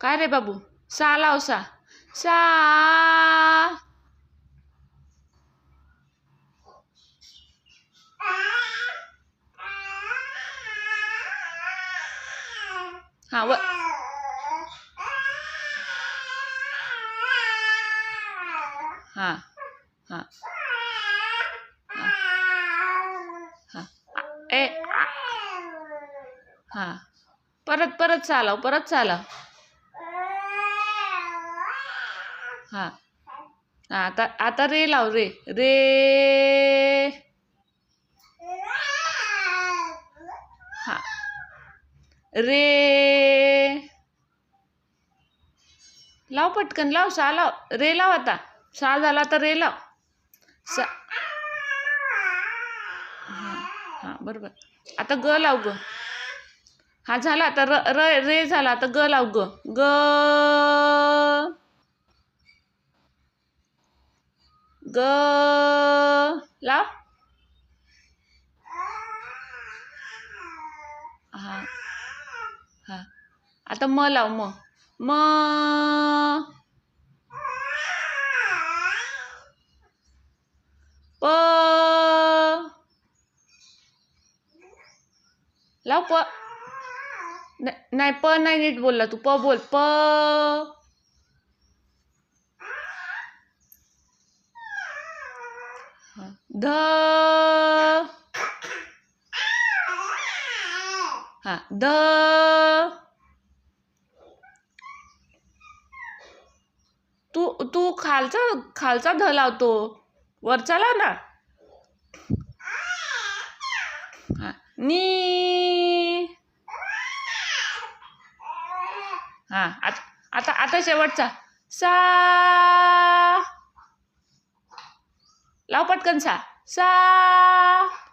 काय रे बाबू? सा लाव सा. सा हा व हा हा. हा. ए हा. परत परत चालव परत चालव. हां. आता आता रे लाव रे. रे. हा. रे. लाव पटकन लाव सा लाव. रे लाव आता. सा झाला तर रे लाव. सा हां हा बरोबर. आता ग लाव ग. हा झाला आता. र र रे झाला आता. ग लाव ग. ग. ग लाव हा हा आता म लाव म म प लाव प न- नाही प नाही नीट बोलला तू प बोल प हा. ध. हा ध. तू तू खालचा खालचा ध लावतो. वरचा लाव ना. हा नी. हा आता आता आता शेवटचा. सा. लाव पटकन सा. सा.